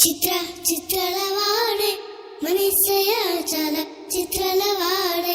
ಚಿತ್ರ ಚಿತ್ರಲವಾಡೆ ಮನಸ್ಸೆಯ ಚಲ ಚಿತ್ರಲವಾಡೆ